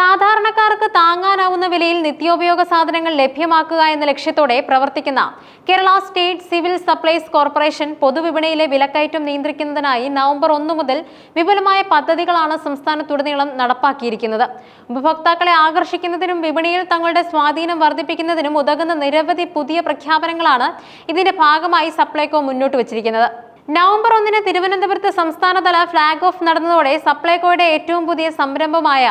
സാധാരണക്കാർക്ക് താങ്ങാനാവുന്ന വിലയിൽ നിത്യോപയോഗ സാധനങ്ങൾ ലഭ്യമാക്കുക എന്ന ലക്ഷ്യത്തോടെ പ്രവർത്തിക്കുന്ന Kerala state civil supplies corporation പൊതുവിപണിയിലെ വിലക്കയറ്റം നിയന്ത്രിക്കുന്നതിനായി നവംബർ ഒന്ന് മുതൽ വിപുലമായ പദ്ധതികളാണ് സംസ്ഥാനത്തുടനീളം നടപ്പാക്കിയിരിക്കുന്നത്. ഉപഭോക്താക്കളെ ആകർഷിക്കുന്നതിനും വിപണിയിൽ തങ്ങളുടെ സ്വാധീനം വർദ്ധിപ്പിക്കുന്നതിനും ഉതകുന്ന നിരവധി പുതിയ പ്രഖ്യാപനങ്ങളാണ് ഇതിന്റെ ഭാഗമായി സപ്ലൈകോ മുന്നോട്ട് വച്ചിരിക്കുന്നത്. നവംബർ ഒന്നിന് തിരുവനന്തപുരത്ത് സംസ്ഥാനതല ഫ്ളാഗ് ഓഫ് നടന്നതോടെ സപ്ലൈകോയുടെ ഏറ്റവും പുതിയ സംരംഭമായ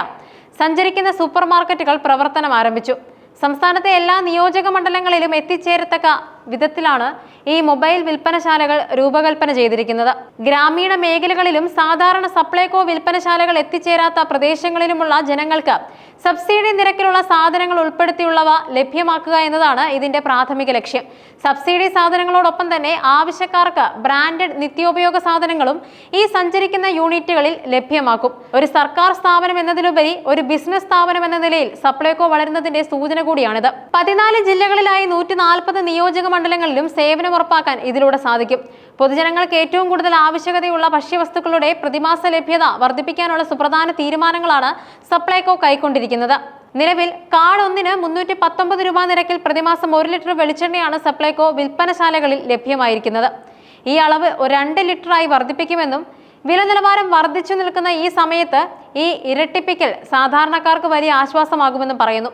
സഞ്ചരിക്കുന്ന സൂപ്പർ മാർക്കറ്റുകൾ പ്രവർത്തനം ആരംഭിച്ചു സംസ്ഥാനത്തെ എല്ലാ നിയോജക മണ്ഡലങ്ങളിലും എത്തിച്ചേരത്തക്ക വിധത്തിലാണ് ഈ മൊബൈൽ വിൽപ്പനശാലകൾ രൂപകൽപ്പന ചെയ്തിരിക്കുന്നത്. ഗ്രാമീണ മേഖലകളിലും സാധാരണ സപ്ലൈകോ വിൽപ്പനശാലകൾ എത്തിച്ചേരാത്ത പ്രദേശങ്ങളിലുമുള്ള ജനങ്ങൾക്ക് സബ്സിഡി നിരക്കിലുള്ള സാധനങ്ങൾ ഉൾപ്പെടുത്തിയുള്ളവ ലഭ്യമാക്കുക എന്നതാണ് ഇതിന്റെ പ്രാഥമിക ലക്ഷ്യം. സബ്സിഡി സാധനങ്ങളോടൊപ്പം തന്നെ ആവശ്യക്കാർക്ക് ബ്രാൻഡഡ് നിത്യോപയോഗ സാധനങ്ങളും ഈ സഞ്ചരിക്കുന്ന യൂണിറ്റുകളിൽ ലഭ്യമാക്കും. ഒരു സർക്കാർ സ്ഥാപനം എന്നതിലുപരി ഒരു ബിസിനസ് സ്ഥാപനം എന്ന നിലയിൽ സപ്ലൈകോ വളരുന്നതിന്റെ സൂചന കൂടിയാണിത്. പതിനാല് ജില്ലകളിലായി നൂറ്റി നാൽപ്പത് നിയോജക മണ്ഡലങ്ങളിലും സേവനം ഉറപ്പാക്കാൻ ഇതിലൂടെ സാധിക്കും. പൊതുജനങ്ങൾക്ക് ഏറ്റവും കൂടുതൽ ആവശ്യകതയുള്ള ഭക്ഷ്യവസ്തുക്കളുടെ പ്രതിമാസ ലഭ്യത വർദ്ധിപ്പിക്കാനുള്ള സുപ്രധാന തീരുമാനങ്ങളാണ് സപ്ലൈകോ കൈക്കൊണ്ടിരിക്കുന്നത്. നിലവിൽ കാർഡ് ഒന്നിന് മുന്നൂറ്റി പത്തൊമ്പത് രൂപ നിരക്കിൽ പ്രതിമാസം ഒരു ലിറ്റർ വെളിച്ചെണ്ണയാണ് സപ്ലൈകോ വിൽപ്പനശാലകളിൽ ലഭ്യമായിരിക്കുന്നത്. ഈ അളവ് രണ്ട് ലിറ്ററായി വർദ്ധിപ്പിക്കുമെന്നും വില നിലവാരം വർദ്ധിച്ചു നിൽക്കുന്ന ഈ സമയത്ത് ഈ ഇരട്ടിപ്പിക്കൽ സാധാരണക്കാർക്ക് വലിയ ആശ്വാസമാകുമെന്നും പറയുന്നു.